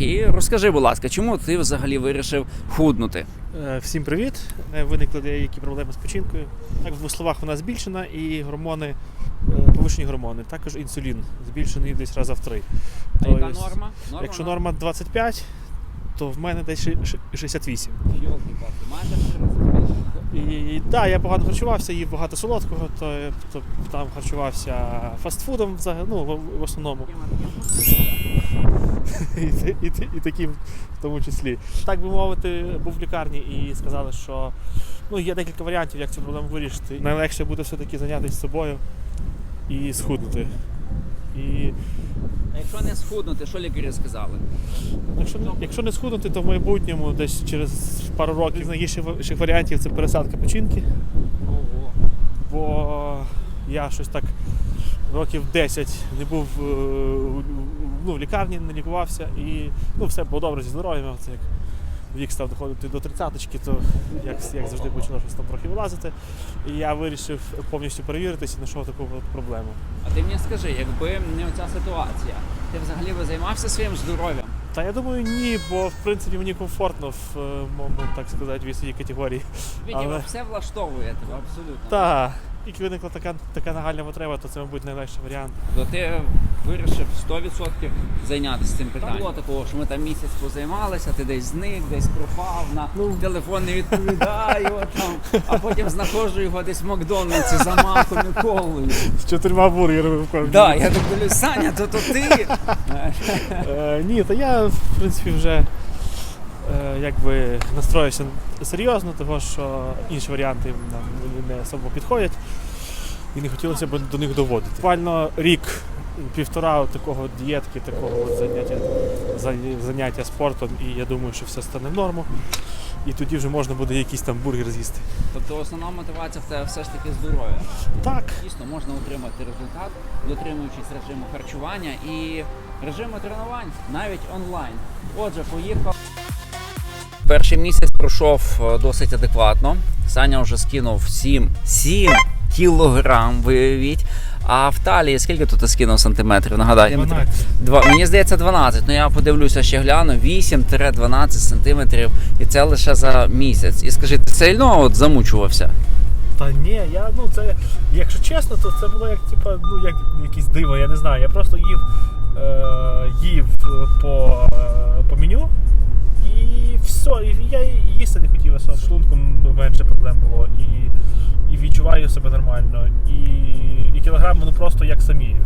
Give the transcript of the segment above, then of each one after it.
Сергій, розкажи, будь ласка, чому ти взагалі вирішив худнути? Е, Всім привіт. Е, Виникли деякі проблеми з печінкою. Так, в двох словах вона збільшена і гормони, е, повищені гормони. Також інсулін збільшений десь раза в три. А яка норма? норма? Якщо норма 25, то в мене десь ши- ши- 68. Йолки-палки, майже 45. І так, я погано харчувався, їв багато солодкого, то, то там харчувався фастфудом взагалі, ну, в основному. і, і, і таким в тому числі. Так би мовити, був в лікарні і сказали, що ну, є декілька варіантів, як цю проблему вирішити. Найлегше буде все-таки зайнятися собою і схуднути. І А якщо не схуднути, що лікарі сказали? якщо не, якщо не схуднути, то в майбутньому десь через пару років з найгірших варіантів це пересадка печінки. Ого. бо я щось так років 10 не був е, ну, в лікарні, не лікувався і ну, все було добре зі здоров'ям. Це як вік став доходити до тридцяточки, то як, як завжди почало щось там трохи вилазити. І я вирішив повністю перевіритися і знайшов таку проблему. А ти мені скажи, якби не оця ситуація, ти взагалі би займався своїм здоров'ям? Та я думаю, ні, бо в принципі мені комфортно в е, моєму, так сказати, вісовій категорії. Відділ Але- все влаштовує тебе абсолютно. Та, тільки виникла така, така нагальна потреба, то це, мабуть, найлегший варіант. То ти вирішив 100% зайнятися цим питанням. Було такого, що ми там місяць позаймалися, ти десь зник, десь пропав, на Ну. телефон не відповідаю, там, а потім знаходжу його десь в Макдональдсі за маком і колою. З чотирма бургерами в кожному. Да, я так дивлюсь, Саня, то то ти. Е, ні, то я, в принципі, вже якби настроївся серйозно, тому що інші варіанти нам не особо підходять і не хотілося б до них доводити. Буквально рік, півтора такого дієтки, такого от заняття, заняття спортом, і я думаю, що все стане в норму. І тоді вже можна буде якийсь там бургер з'їсти. Тобто основна мотивація в тебе все ж таки здоров'я. Так, Дійсно, можна отримати результат, дотримуючись режиму харчування і режиму тренувань, навіть онлайн. Отже, поїхав. Перший місяць пройшов е, досить адекватно. Саня вже скинув 7, 7 кілограм, виявіть. А в талії скільки тут ти скинув сантиметрів? Нагадай. 12. Два, мені здається 12, ну я подивлюся ще гляну 8-12 сантиметрів, і це лише за місяць. І скажи, ти сильно от замучувався? Та ні, я ну це, якщо чесно, то це було як типа, ну як якесь диво, я не знаю. Я просто їв, е, їв по, е, по меню і все. І я їсти не хотів особо. З шлунком менше проблем було і, і відчуваю себе нормально. І, і кілограми ну просто як самі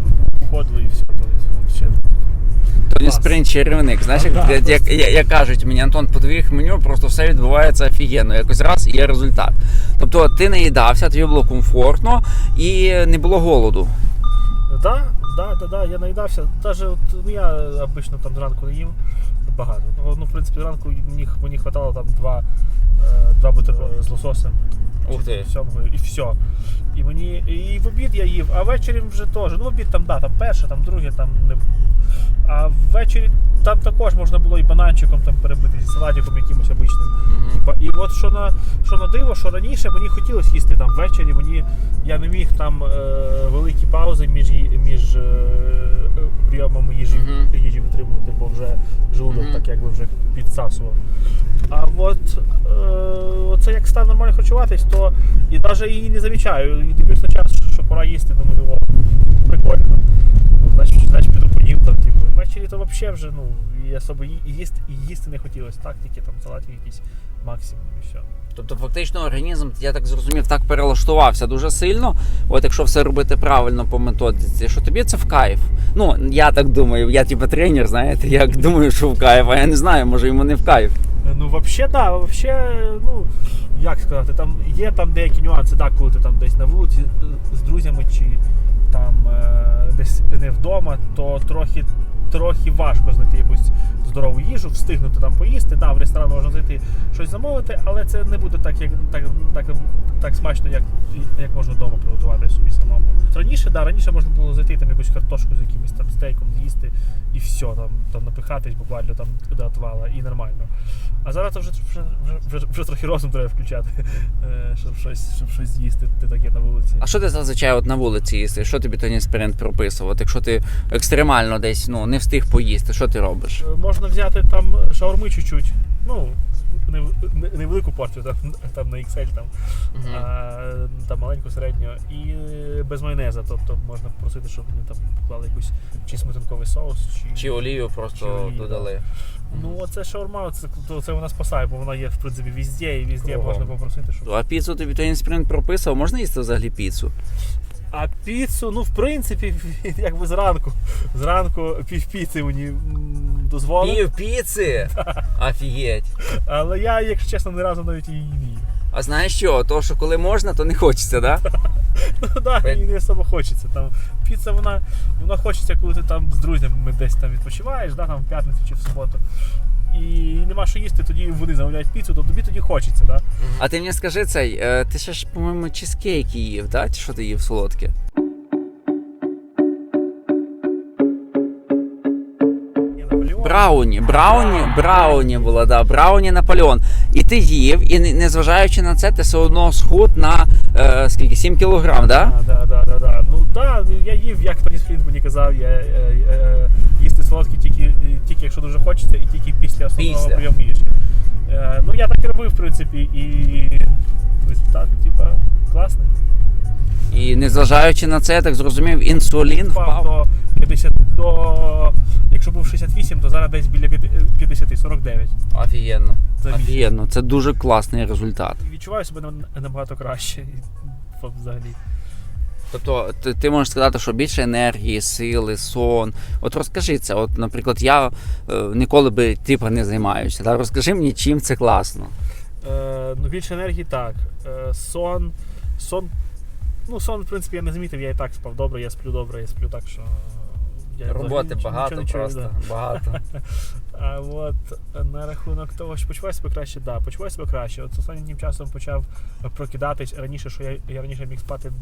уходили і все. То, ще. То не спринт чарівник. Знаєш, як, Ага, як, як, як, як кажуть мені, Антон, по твоїх меню просто все відбувається офігенно. Якось раз і є результат. Тобто ти не їдався, тобі було комфортно і не було голоду. Да, да, да, да, я наїдався. Даже от, ну, я обично там зранку не їм багато. Ну, ну, в принципі, зранку мені, мені хватало там два, е, два бутерброди з лососем. Ух ти. сьомгою, і все. І мені і в обід я їв, а ввечері вже теж. Ну, в обід там, да, там перше, там друге, там не. А ввечері там також можна було і бананчиком там перебити, зі салатиком якимось обичним. Типа, І от що на що на диво, що раніше мені хотілося їсти там ввечері. Мені я не міг там е, великі паузи між між е, прийомами їжі, Мгм. їжі витримувати, бо вже желудок Мгм. так якби вже підсасував. А от е, це як став нормально харчуватись, то і навіть її не замічаю. І дивлюсь на час, що пора їсти, думаю, о, прикольно. Значить, значить піду поїм там, типу. Ввечері то взагалі вже ну, і особо і їсти, і їсти не хотілося. Так, тільки там салатик якийсь максимум і все. Тобто, фактично, організм, я так зрозумів, так перелаштувався дуже сильно. От якщо все робити правильно по методиці, що тобі це в кайф. Ну, я так думаю, я типу тренер, знаєте, я думаю, що в кайф, а я не знаю, може йому не в кайф. Ну, взагалі, да, вообще, ну, як сказати, там є там деякі нюанси, так, коли ти там десь на вулиці з друзями чи там е, десь не вдома, то трохи, трохи важко знайти якусь здорову їжу. встигнути там поїсти. Да, в ресторан можна зайти щось замовити, але це не буде так, як так, так, так смачно, як, як можна вдома приготувати собі самому. Раніше, да, раніше можна було зайти там якусь картошку з якимось там стейком з'їсти і все, там, там напихатись буквально там до отвала і нормально. А зараз вже, вже, вже, вже, вже трохи розум треба включати, е, щоб щось, щоб щось з'їсти ти таке на вулиці. А що ти зазвичай от на вулиці їсти? Що тобі Тоні Спринт прописував? Якщо ти екстремально десь ну, не встиг поїсти, що ти робиш? Е, Можна взяти там шаурми чуть-чуть. Ну, не, не, невелику порцію, там, там на XL, там, Мгм. а, там маленьку, середню, і без майонеза. Тобто можна попросити, щоб вони там поклали якийсь чи сметанковий соус, чи. Чи олію просто Чи олію, додали? Ну, оце шаурма, це, це вона спасає, бо вона є, в принципі, везде, і везде Кругом. можна попросити, щоб. А піцу тобі Тоні Спринт прописував? Можна їсти взагалі піцу? А піцу, ну, в принципі, якби зранку. Зранку пів піци мені м, дозволили. Пів піци? Офігеть. Але я, якщо чесно, ні разу навіть її не їв. А знаєш що? То, що коли можна, то не хочеться, да? Ну да, Пе- не особо хочеться. Там піца, вона, вона хочеться, коли ти там з друзями десь там відпочиваєш, да, там в п'ятницю чи в суботу. І нема що їсти, тоді вони замовляють піцу, то тобі тоді хочеться, да? А ти мені скажи цей, е, ти ще ж, по-моєму, чизкейки їв, да? Чи що ти їв солодке? Брауні, брауні, брауні було, да, брауні Наполеон. І ти їв, і незважаючи на це, ти все одно схуд на е, скільки? 7 кілограм, да? Да, да, да, да, да. Ну да, я їв, як Тоні Сфрінт мені казав, я е, е, їсти солодкі тільки, тільки якщо дуже хочеться, і тільки після основного Після. прийому їжі. Е, ну я так і робив, в принципі, і результат, типа, класний. І незважаючи на це, я так зрозумів, інсулін впав впав. до 50, до, якщо був 68, то зараз десь біля 50, 49. Офігенно. Офігенно, це дуже класний результат. І відчуваю себе набагато краще. Взагалі. Тобто ти, ти можеш сказати, що більше енергії, сили, сон. От розкажи це. От, наприклад, я е, ніколи би типа не займаюся. Та розкажи мені, чим це класно. Е, ну, більше енергії так. Е, сон. Сон. Ну, сон, в принципі, я не замітив, я і так спав добре, я сплю добре, я сплю так, що. Я Роботи багато просто. Багато. А от на рахунок того, що почуваю себе краще, да, почуваю себе краще. От останнім часом почав прокидатись раніше, що я, я раніше міг спати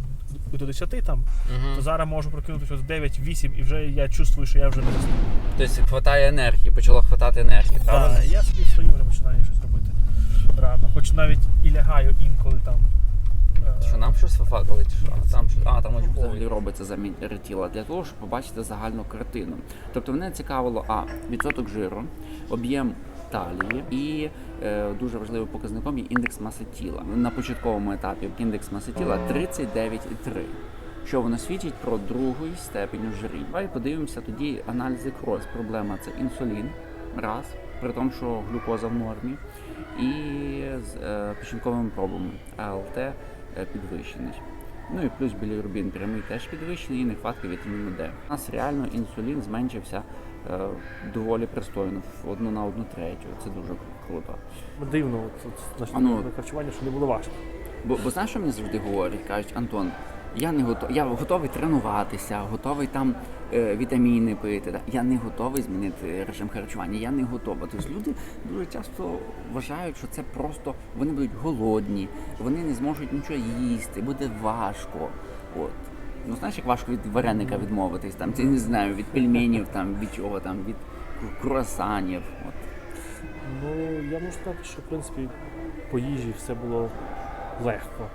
до 10 там, Мгм. то зараз можу прокинутися в 9-8 і вже я чувствую, що я вже не засну. Тобто хватає енергії, почало хватати енергії, правильно? Да, я собі встаю, вже починаю щось робити рано. Хоч навіть і лягаю інколи там. Щось вифакали, чи що? Там що? А, там взагалі робиться замір тіла для того, щоб побачити загальну картину. Тобто мене цікавило, а відсоток жиру, об'єм талії і е, дуже важливим показником є індекс маси тіла. На початковому етапі індекс маси тіла 39,3. Що воно свідчить про другу степень жирів. Давай подивимося тоді аналізи крові. Проблема це інсулін, раз, при тому, що глюкоза в нормі, і з е, печінковими пробами АЛТ підвищений. Ну і плюс білірубін прямий теж підвищений і нехватка вітаміну Д. У нас реально інсулін зменшився е, доволі пристойно, в одну на одну третю. Це дуже круто. Дивно, от, от, значить, ну. харчування, що не було важко. Бо, бо знаєш, що мені завжди говорять? Кажуть, Антон, я не готовий, я готовий тренуватися, готовий там е, вітаміни пити. Я не готовий змінити режим харчування. Я не готовий. Тобто люди дуже часто вважають, що це просто вони будуть голодні, вони не зможуть нічого їсти, буде важко. От. Ну знаєш, як важко від вареника відмовитись, там, я не знаю, від пельменів, там, від чого там, від круасанів. От. Ну, я можу сказати, що в принципі по їжі все було легко.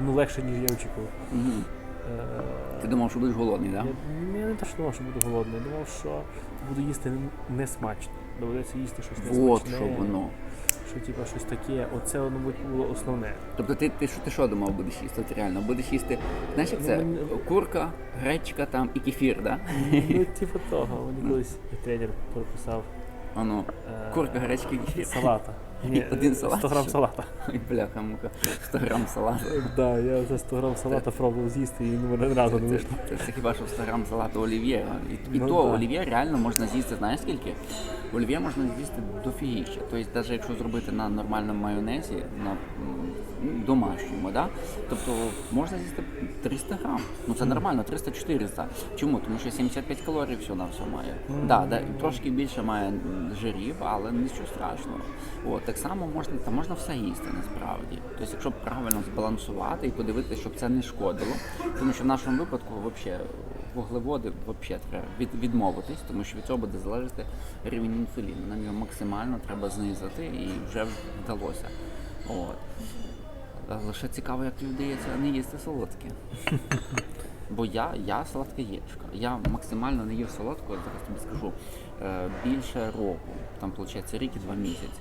Ну, легше, ніж я очікував. Е, Ти думав, що будеш голодний, так? Да? Я, я не те, що думав, що буду голодний. Я думав, що буду їсти несмачно. Доведеться їсти щось несмачне. Вот що воно. Що типа щось таке, оце мабуть було основне. Тобто ти, ти, що- ти що думав будеш їсти? От реально, будеш їсти, знаєш, як Ну, це? мені- Курка, гречка там і кефір, да? Ну, типу того. Мені колись тренер прописав Ану, е, курка, гречка і кефір. салата. Ні, Один салат, 100 грам салата. Ой, бляха, мука, 100 грам салата. Да, я за 100 грам салата пробував з'їсти і мене разу не Це, вийшло. це, це хіба що 100 грам салату олів'є. І, і Ну, то да. олів'є реально можна з'їсти, знаєш скільки? Олів'є можна з'їсти дофігіще. Тобто, навіть якщо зробити на нормальному майонезі, на ну, домашньому, да? тобто можна з'їсти 300 грам. Ну це нормально, 300-400. Чому? Тому що 75 калорій все на все має. Да, да, трошки більше має жирів, але нічого страшного. От, так само можна, та можна все їсти насправді. Тобто, якщо правильно збалансувати і подивитися, щоб це не шкодило. Тому що в нашому випадку взагалі вуглеводи взагалі треба від, відмовитись, тому що від цього буде залежати рівень інсуліну. Нам його максимально треба знизити і вже вдалося. От. Лише цікаво, як тобі вдається не їсти солодке. Бо я, я сладкоєчка. Я максимально не їв солодкого, зараз тобі скажу, е, більше року. Там, виходить, рік і два місяці.